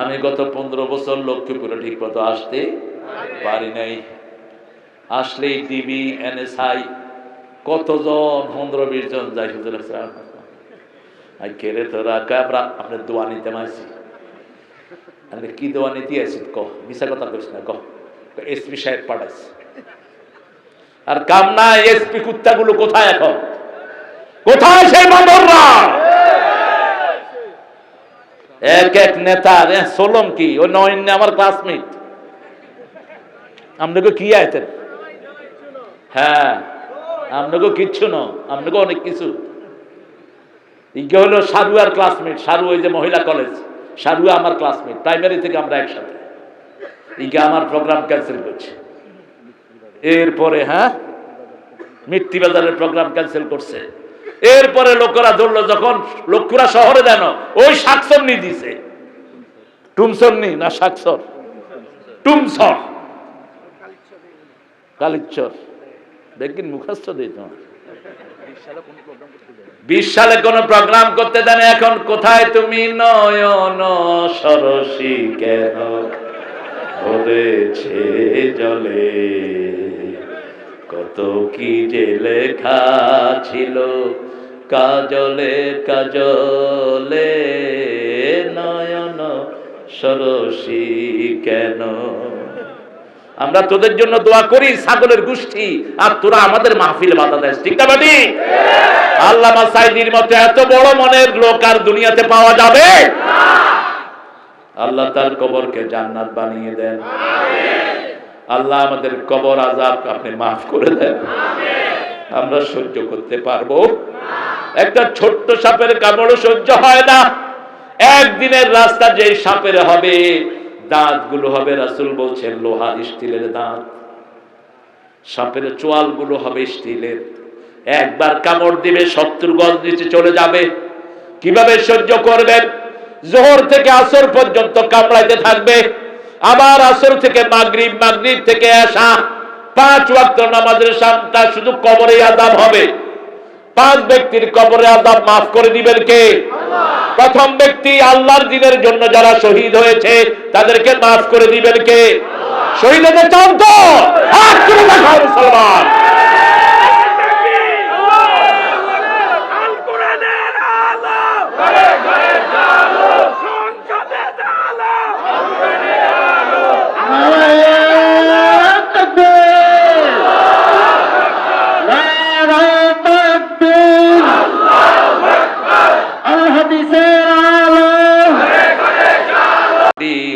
আমি গত পনেরো বছর লক্ষ্মীপুরে ঠিক মতো আসতে পারি নাই। আসলেই ডিবি এনএসআই কতজন পনেরো বিশ জন যাই তোরা কাবরা আপনার দোয়া নিতে মাইছি। আমি কি দোয়া নিতে ক মিশা কথা কইস না, ক। এসপি সাহেব পাঠাইছে। আর কাম কামনা এসপি কুত্তাগুলো কোথায় এখন? কোথায় সেই বান্দররা? এক এক নেতা সোলম কি? ও নয়ন আমার ক্লাসমেট আপনাকে কি আইতেন হ্যাঁ আপনাকে কিচ্ছু ন আপনাকে অনেক কিছু। ইগে হলো সারুয়ার ক্লাসমেট সারু ওই যে মহিলা কলেজ সারুয়া আমার ক্লাসমেট প্রাইমারি থেকে আমরা একসাথে। ইগে আমার প্রোগ্রাম ক্যান্সেল করছে। এরপরে হ্যাঁ মৃত্যুবাজারের প্রোগ্রাম ক্যান্সেল করছে। এরপরে লোকেরা ধরলো যখন লোকরা শহরে দেন, ওই শাকসন্নি দিছে। টুমসন্নি না শাকসর? টুমসর। কালিচ্চর দেখবেন মুখস্থ দিই তোমার বিশ সালে কোন প্রোগ্রাম করতে দেন, এখন কোথায় তুমি নয়ন সরসী কেন? ভরেছে জলে। কত কি যে লেখা ছিল? কাজলে কাজলে নয়ন সরসী কেন? আমরা তোদের জন্য দোয়া করি, ছাগলের গোষ্ঠী, আর তোরা আমাদের মাহফিলে বাধা দেয় ঠিক না বাটি? আল্লামা সাইদির মতো এত বড় মনের লোক আর দুনিয়াতে পাওয়া যাবে? আল্লাহ তার কবরকে জান্নাত বানিয়ে দেন। আল্লাহ আমাদের কবর আজাব আপনি মাফ করে দেন। আমরা সহ্য করতে পারব। একটা ছোট্ট সাপের কামড়ও সহ্য হয় না। একদিনের রাস্তা যে সাপের হবে দাঁতগুলো হবে রাসুল বলছেন লোহা স্টিলের দাঁত। সাপের চোয়ালগুলো হবে স্টিলের। একবার কামড় দিবে সত্তর গজ নিচে চলে যাবে। কীভাবে সহ্য করবেন? জোহর থেকে আসর পর্যন্ত কামড়াইতে থাকবে। আবার আসর থেকে মাগরিব মাগরিব থেকে আসা পাঁচ ওয়াক্ত নামাজের সামটা শুধু কবরে আদাব হবে। পাঁচ ব্যক্তির কবরে আদাব মাফ করে দিবেন কে? প্রথম ব্যক্তি আল্লাহর দিনের জন্য যারা শহীদ হয়েছে, তাদেরকে মাফ করে দিবেন কে? শহীদ হতে চান তো? মুসলমান।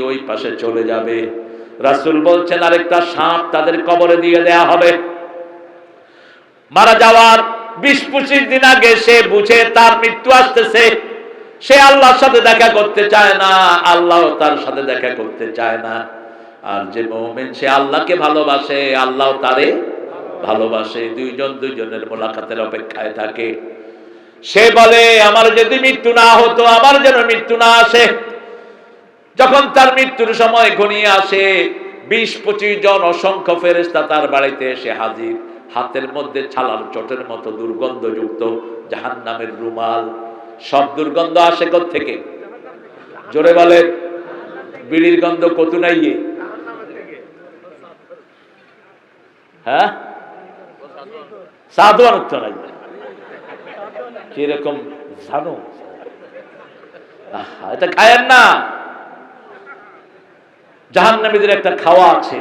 ওই পাশে চলে যাবে। বলছেন, আরেকটা সাপ তাদের কবরে দিয়ে দেয়া হবে। মারা যাওয়ার বিশ পঁচিশ দিন আগে সে বুঝে তার মৃত্যু আসতেছে। সে আল্লাহর সাথে দেখা করতে চায় না, আল্লাহ তার সাথে দেখা করতে চায় না। আর যে মোমেন, সে আল্লাহকে ভালোবাসে, আল্লাহ তারে ভালোবাসে, দুইজন দুইজনের মোলাকাতের অপেক্ষায় থাকে। সে বলে, আমার যদি মৃত্যু না হতো, আমার যেন মৃত্যু না আসে। যখন তার মৃত্যুর সময় ঘনিয়ে আসে, বিশ পঁচিশ জন অসংখ্য ফেরেস্তা তার বাড়িতে এসে হাজির। হাতের মধ্যে ছালার চটের মতো দুর্গন্ধযুক্ত জাহান নামের রুমাল। সব দুর্গন্ধ আসে থেকে জোরে বলে বিড়ির গন্ধ কত নাই হ্যাঁ সাধুয়ান উত্তর নাই কীরকম জানো? এটা খায়েন না। জাহান্নামীদের একটা খাওয়া আছে,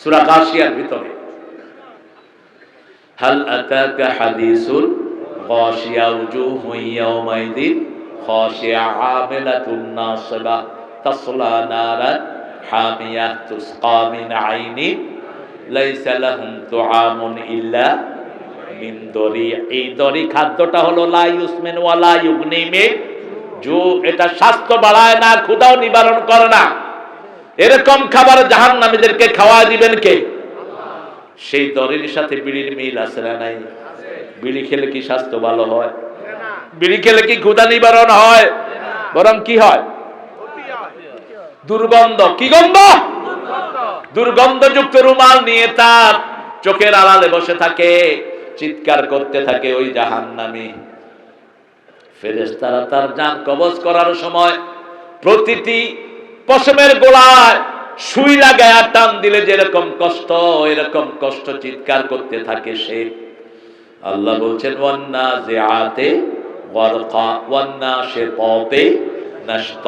সূরা গাশিয়ার ভিতরে। হাল আতাকা হাদিসুল গাশিয়া উজুহু ইয়াউমাইদিন খাশিয়া আমিলাতুন নাসিবা। তাসলা নারান হামিয়া তুসকা মিন আইনিন, লাইসা লাহুম তুআমুন ইল্লা মিন দরি, এই দরি খাদ্যটা হলো লা ইউসমিন ওয়ালা ইউগনি জু, এটা স্বাস্থ্য বাড়ায় না ক্ষুধাও নিবারণ করে না। এরকম খাবার জাহান নামীদেরকে খাওয়া দিবেন কে? সেই দরের সাথে বিড়ির মিল আছে না নাই? বিড়ি খেলে কি স্বাস্থ্য ভালো হয়? বিড়ি খেলে কি ক্ষুধা নিবারণ হয়? বরং কি হয়? দুর্গন্ধ। কি গন্ধ? দুর্গন্ধযুক্ত রুমাল নিয়ে তার চোখের আড়ালে বসে থাকে। চিৎকার করতে থাকে ওই জাহান্নামী। ফেরেশতারা তার জান কবজ করার সময় প্রতিটি পশমের গোড়ায় সুই লাগায় টান দিলে যেরকম কষ্ট, এরকম কষ্ট চিৎকার করতে থাকে সে। আল্লাহ বলছেন, ওয়ান্না যে আতে ওয়ান্না সে পপে নষ্ট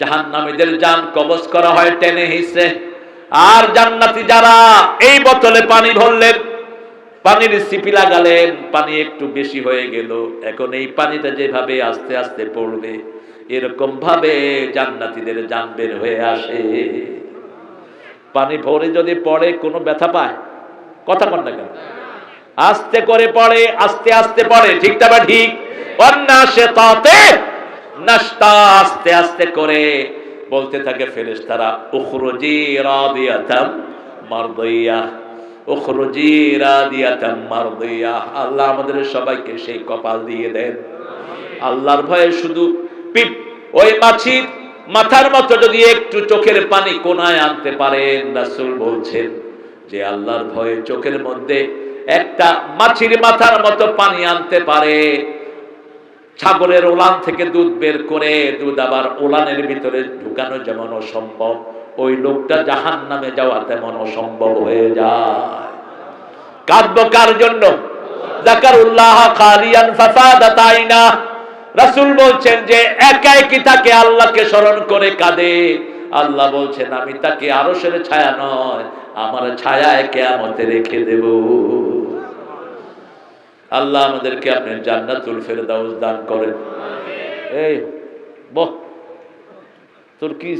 জাহান্নামীদের জান কবজ করা হয় টেনে হিসে আর জান্নাতি যারা এই বোতলে পানি ভরলেন পানির সিপি লাগালেন, পানি একটু বেশি হয়ে গেল। এখন এই পানিটা যেভাবে আস্তে আস্তে পড়বে এরকম ভাবে জান্নাতীদের জান বের হয়ে আসে। পানি ভরে যদি পড়ে, কোনো ব্যথা পায়? কথা বল না কেন? আস্তে করে পড়ে, আস্তে আস্তে পড়ে, ঠিক বা ঠিক? অন্যা সে তাতে নাস্তা আস্তে আস্তে করে। বলতে থাকে ফেরেশতারা, উখরুজি রাদিয়াতাম মারদিয়া। উখরুজি রাদিয়াতাম মারদিয়া। আল্লাহ আমাদের সবাইকে সেই কপাল দিয়ে দেন। আল্লাহর ভয়ে শুধু পিপ, ওই মাছির মাথার মতো যদি একটু চোখের পানি কোনায় আনতে পারেন, রাসূল বলছেন যে আল্লাহর ভয়ে চোখের মধ্যে একটা মাছির মাথার মতো পানি আনতে পারে। ছাগলের ওলান থেকে দুধ বের করে দুধ আবার ওলানের ভিতরে ঢুকানো যেমন অসম্ভব। ওই লোকটা জাহান নামে যাওয়া তেমন অসম্ভব হয়ে যায়। কাঁদবো কার জন্য? জাকারুল্লাহ খালিয়ান ফাসাদাত আইনা রাসূল বলছেন যে একা একই তাকে আল্লাহকে স্মরণ করে কাঁদে? আল্লাহ বলছেন, আমি তাকে আরশের ছায়া নয়, আমার ছায়ায় কেয়ামতে রেখে দেব। আল্লাহ আমাদেরকে আপনি জান্নাতুল ফেরদাউস দান করেন। এই, বহ, তোর কি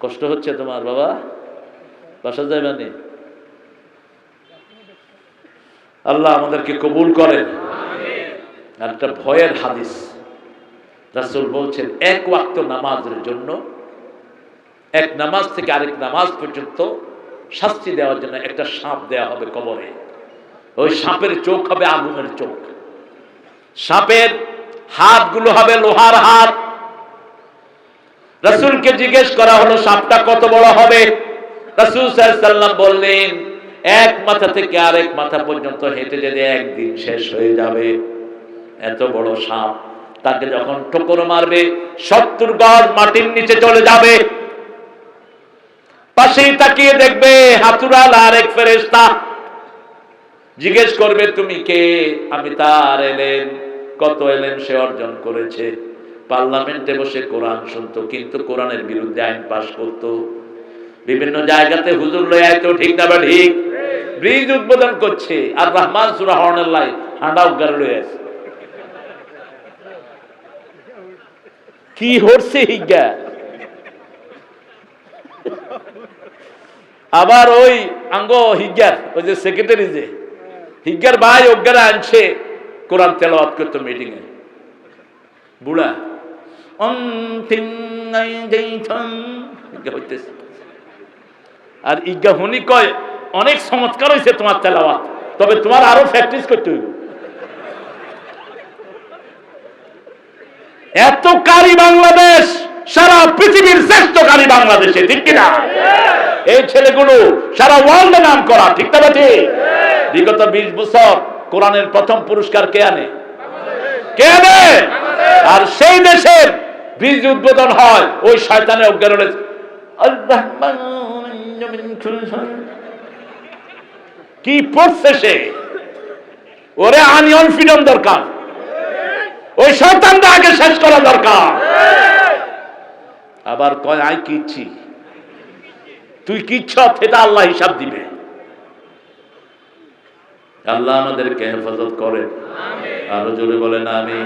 কষ্ট হচ্ছে তোমার বাবা। বাসা যাইবানি আল্লাহ আমাদেরকে কবুল করেন। আর একটা ভয়ের হাদিস। রাসূল বলছেন এক ওয়াক্ত নামাজের জন্য এক নামাজ থেকে আরেক নামাজ পর্যন্ত শাস্তি দেওয়ার জন্য একটা সাপ দেওয়া হবে কবরে। ওই সাপের চোখ হবে আগুনের চোখ। সাপের হাতগুলো হবে লোহার হাত। রাসূলকে জিজ্ঞেস করা হলো, সাপটা কত বড় হবে? রাসূল সাল্লাম বললেন, এক মাথা থেকে আরেক মাথা পর্যন্ত হেঁটে যেতে একদিন শেষ হয়ে যাবে। এত বড় সাপ তাকে যখন ঠোকর মারবে, সত্তর মাটির নিচে চলে যাবে। পাশেই তাকিয়ে দেখবে হাতুরাল আর এক ফেরেস্তা জিজ্ঞেস করবে, তুমি কে? আমি তার এলেন কত এলেন সে অর্জন করেছে? পার্লামেন্টে বসে কোরআন শুনতো, কিন্তু কোরআনের বিরুদ্ধে আইন পাশ করত। বিভিন্ন জায়গাতে হুজুর আইতো, ঠিক না বা ঠিক? ব্রিজ উদ্বোধন করছে, আর রহমান সুরা হর্নের লাই হান্ডা উগার লই আছে। কি হচ্ছে হিজ্ঞা আবার ওই আঙ্গ হিজ্ঞার ওই যে সেক্রেটারি যে হিজ্ঞার ভাই অজ্ঞারা আনছে, কোরআন তেলাওয়াত করতো মিটিং এ বুড়া অন্তিম হইতেছে। আর ইজ্ঞা হুনি কয়, অনেক চমৎকার হয়েছে তোমার তেলাওয়াত, তবে তোমার আরও প্র্যাকটিস করতে হইব। এত কারি বাংলাদেশ, সারা পৃথিবীর শ্রেষ্ঠ কারি বাংলাদেশে, ঠিক কিনা? এই ছেলেগুলো সারা ওয়ার্ল্ডে নাম করা ঠিক না ঠিক বিগত বিশ বছর কোরআনের প্রথম পুরস্কার কে আনে? কে আনে? আর সেই দেশের বীজ উদ্বোধন হয়, ওই শয়তানে অজ্ঞান কি পড়ছে সে? ওরে আনিয়ন ফিডন দরকার। ওই শয়তানটা আগে শেষ করা দরকার। আবার কয় আই কিচ্ছি। তুই কিচ্ছ, সেটা আল্লাহ হিসাব দিবে। আল্লাহ আমাদেরকে হেফাজত করে। আরও জোরে বলেন আমি